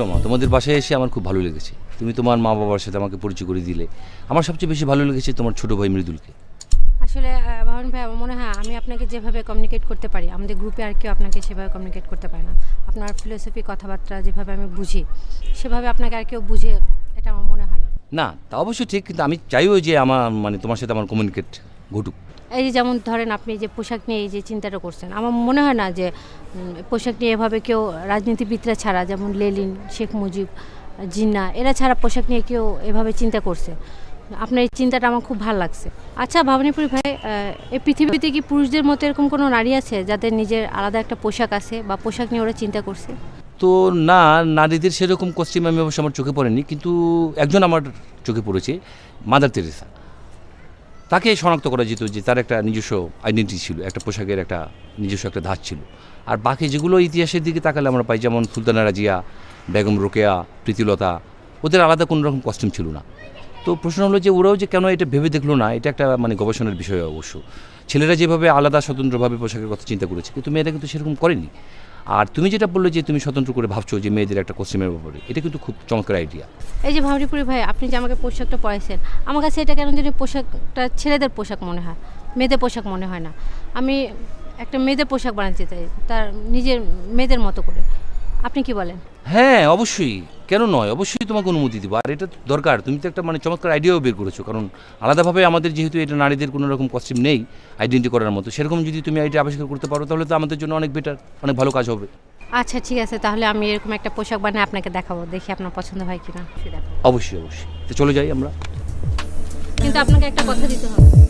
রমা তোমাদের বাসায় এসে আমার খুব ভালো লেগেছে। তুমি তোমার মা বাবার সাথে আমাকে পরিচয় করে দিলে। আমার সবচেয়ে বেশি ভালো লেগেছে তোমার ছোট ভাই মৃদুলকে। আসলে ভাবন ভাই আমার মনে হয় আমি আপনাকে যেভাবে কমিউনিকেট করতে পারি আমাদের গ্রুপে আর কেউ আপনাকে সেভাবে কমিউনিকেট করতে পারে না। আপনার ফিলোসফি কথাবার্তা যেভাবে আমি বুঝি সেভাবে আপনাকে আর কেউ বুঝে এটা আমার মনে হয় না। না তা অবশ্যই ঠিক কিন্তু আমি চাইও যে আমার মানে তোমার সাথে আমার কমিউনিকেট ঘটুক। এই যে যেমন ধরেন আপনি যে পোশাক নিয়ে এই যে চিন্তাটা করছেন, আমার মনে হয় না যে পোশাক নিয়ে এভাবে কেউ রাজনীতিবিদরা ছাড়া, যেমন লেলিন, শেখ মুজিব, জিন্না, এরা ছাড়া পোশাক নিয়ে কেউ এভাবে চিন্তা করছে। আপনার এই চিন্তাটা আমার খুব ভালো লাগছে। আচ্ছা ভাবনীপুরি ভাই এই পৃথিবীতে কি পুরুষদের মতো এরকম কোনো নারী আছে, যাদের নিজের আলাদা একটা পোশাক আছে বা পোশাক নিয়ে ওরা চিন্তা করছে? তো না, নারীদের সেরকম কস্টিউম আমি অবশ্য আমার চোখে পড়েনি, কিন্তু একজন আমার চোখে পড়েছে, মাদার তেরেসা। তাকে শনাক্ত করা যেত যে তার একটা নিজস্ব আইডেন্টিটি ছিল, একটা পোশাকের একটা নিজস্ব একটা ধাঁচ ছিল। আর বাকি যেগুলো ইতিহাসের দিকে তাকালে আমরা পাই, যেমন সুলতানা রাজিয়া, বেগম রোকেয়া, প্রীতিলতা, ওদের আলাদা কোনো রকম কস্টিউম ছিল না। তো প্রশ্ন হলো যে ওরাও যে কেন এটা ভেবে দেখল না, এটা একটা মানে গবেষণার বিষয় অবশ্য। ছেলেরা যেভাবে আলাদা, স্বতন্ত্রভাবে পোশাকের কথা চিন্তা করেছে, কিন্তু মেয়েরা কিন্তু সেরকম করেনি। আর তুমি যেটা বললে যে তুমি স্বতন্ত্র করে ভাবছ যে মেয়েদের একটা কস্টিউমের ব্যাপারে, এটা কিন্তু খুব চমৎকার আইডিয়া এই যে ভাবনীপুরি ভাই, আপনি যে আমাকে পোশাকটা পরাইছেন আমার কাছে এটা কেন জানি পোশাকটা ছেলেদের পোশাক মনে হয়, মেয়েদের পোশাক মনে হয় না। আমি একটা মেয়েদের পোশাক বানাতে চাই, তার নিজের মেয়েদের মতো করে। আপনি কি বলেন? হ্যাঁ অবশ্যই। কেন নয়? অবশ্যই তোমাকে অনুমতি দিব। আর এটা দরকার, তুমি তো একটা মানে চমৎকার আইডিয়াও বের করেছ। কারণ আলাদাভাবে আমাদের যেহেতু এটা নারীদের কোনো রকম কস্টিউম নেই আইডেন্টি করার মতো, সেরকম যদি তুমি আইডিয়া আবিষ্কার করতে পারো, তাহলে তো আমাদের জন্য অনেক বেটার অনেক ভালো কাজ হবে। আচ্ছা ঠিক আছে তাহলে আমি এরকম একটা পোশাক বানিয়ে আপনাকে দেখাবো দেখি আপনার পছন্দ হয় কিনা। অবশ্যই অবশ্যই। তো চলে যাই আমরা। কিন্তু আপনাকে একটা কথা দিতে হবে।